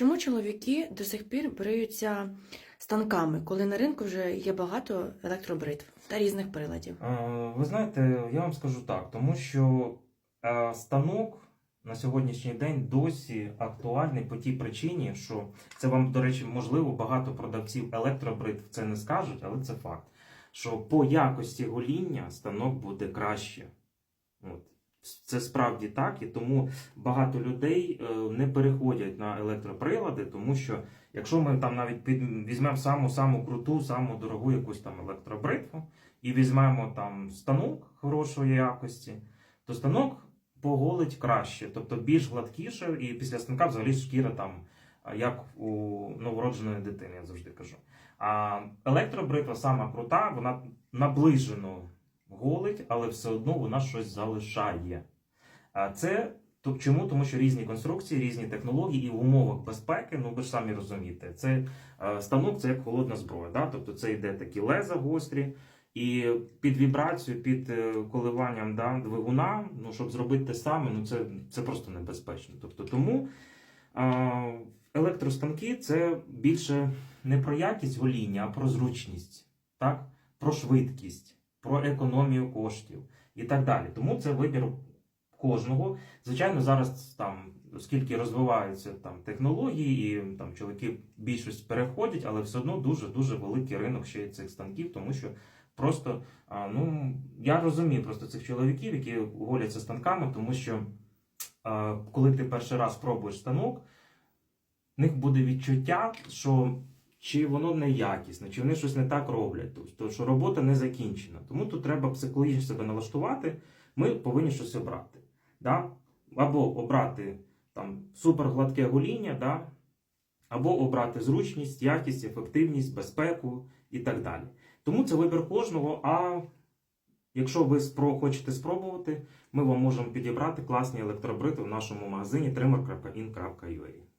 Чому чоловіки до сих пір бриються станками, коли на ринку вже є багато електробритв та різних приладів? Е, Ви знаєте, я вам скажу так, тому що е, станок на сьогоднішній день досі актуальний по тій причині, що це вам, до речі, можливо, багато продавців електробритв це не скажуть, але це факт. Що по якості гоління станок буде краще. От. Це справді так, і тому багато людей е, не переходять на електроприлади, тому що якщо ми там навіть під, візьмемо саму саму круту, саму дорогу якусь там електробритву, і візьмемо там станок хорошої якості, то станок поголить краще, тобто більш гладкіше, і після станка взагалі шкіра там, як у новородженої дитини, я завжди кажу. А електробритва сама крута, вона наближено голить, але все одно вона щось залишає. А це чому? Тому що різні конструкції, різні технології, і в умовах безпеки, ну ви ж самі розумієте, це е, станок це як холодна зброя. Да? Тобто це йде такі леза гострі, і під вібрацію, під е, коливанням да, двигуна, ну, щоб зробити те саме, ну, це, це просто небезпечно. Тобто, тому е, електростанки це більше не про якість гоління, а про зручність, так? про швидкість, про економію коштів і так далі. Тому це вибір кожного. Звичайно, зараз там, оскільки розвиваються там технології, і там чоловіки більшість переходять, але все одно дуже дуже великий ринок ще й цих станків, тому що просто ну я розумію просто цих чоловіків, які голяться станками, тому що коли ти перший раз пробуєш станок, в них буде відчуття, що чи воно не якісне, чи вони щось не так роблять, тобто що робота не закінчена. Тому тут треба психологічно себе налаштувати. Ми повинні щось обрати. Да? Або обрати там супергладке гоління, да? або обрати зручність, якість, ефективність, безпеку і так далі. Тому це вибір кожного. А якщо ви спро- хочете спробувати, ми вам можемо підібрати класні електробрити в нашому магазині trimmer.in.ua.